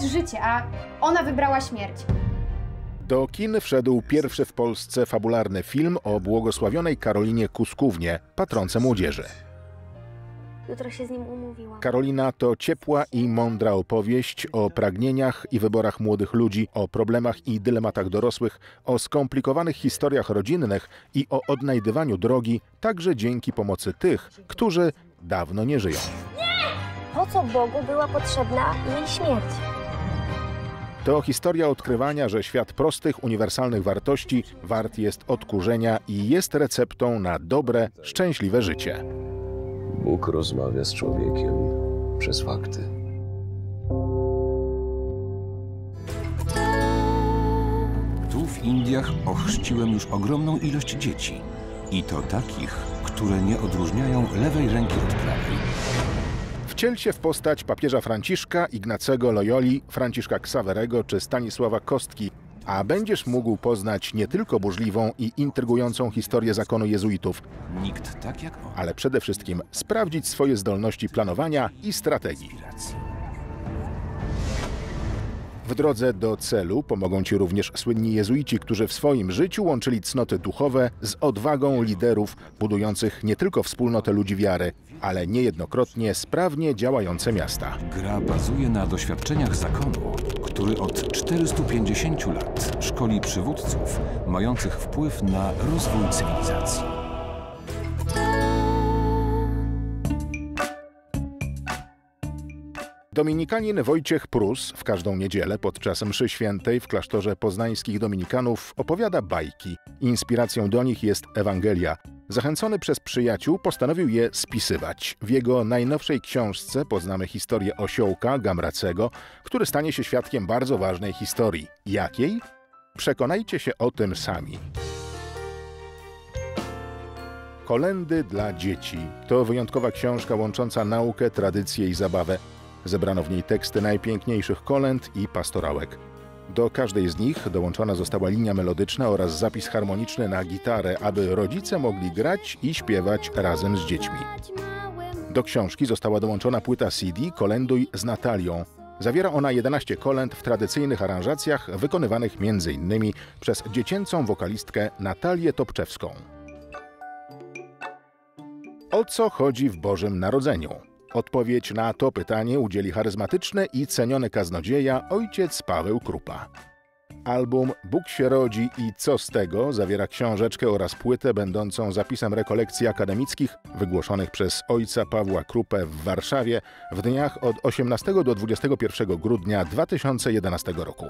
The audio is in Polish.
życie, a ona wybrała śmierć. Do kin wszedł pierwszy w Polsce fabularny film o błogosławionej Karolinie Kuskównie, patronce młodzieży. Jutro się z nim umówiłam. Karolina to ciepła i mądra opowieść o pragnieniach i wyborach młodych ludzi, o problemach i dylematach dorosłych, o skomplikowanych historiach rodzinnych i o odnajdywaniu drogi, także dzięki pomocy tych, którzy dawno nie żyją. Po co Bogu była potrzebna jej śmierć? To historia odkrywania, że świat prostych, uniwersalnych wartości wart jest odkurzenia i jest receptą na dobre, szczęśliwe życie. Bóg rozmawia z człowiekiem przez fakty. Tu w Indiach ochrzciłem już ogromną ilość dzieci. I to takich, które nie odróżniają lewej ręki od prawej. Wciel się w postać papieża Franciszka, Ignacego Loyoli, Franciszka Ksawerego czy Stanisława Kostki, a będziesz mógł poznać nie tylko burzliwą i intrygującą historię zakonu jezuitów, Nikt tak jak on. ale przede wszystkim sprawdzić swoje zdolności planowania i strategii. W drodze do celu pomogą Ci również słynni jezuici, którzy w swoim życiu łączyli cnoty duchowe z odwagą liderów budujących nie tylko wspólnotę ludzi wiary, ale niejednokrotnie sprawnie działające miasta. Gra bazuje na doświadczeniach zakonu, który od 450 lat szkoli przywódców mających wpływ na rozwój cywilizacji. Dominikanin Wojciech Prus w każdą niedzielę podczas mszy świętej w klasztorze poznańskich dominikanów opowiada bajki. Inspiracją do nich jest Ewangelia. Zachęcony przez przyjaciół postanowił je spisywać. W jego najnowszej książce poznamy historię osiołka Gamracego, który stanie się świadkiem bardzo ważnej historii. Jakiej? Przekonajcie się o tym sami. Kolendy dla dzieci to wyjątkowa książka łącząca naukę, tradycję i zabawę. Zebrano w niej teksty najpiękniejszych kolęd i pastorałek. Do każdej z nich dołączona została linia melodyczna oraz zapis harmoniczny na gitarę, aby rodzice mogli grać i śpiewać razem z dziećmi. Do książki została dołączona płyta CD Kolęduj z Natalią. Zawiera ona 11 kolęd w tradycyjnych aranżacjach wykonywanych m.in. przez dziecięcą wokalistkę Natalię Topczewską. O co chodzi w Bożym Narodzeniu? Odpowiedź na to pytanie udzieli charyzmatyczny i ceniony kaznodzieja ojciec Paweł Krupa. Album Bóg się rodzi i co z tego zawiera książeczkę oraz płytę będącą zapisem rekolekcji akademickich wygłoszonych przez ojca Pawła Krupę w Warszawie w dniach od 18 do 21 grudnia 2011 roku.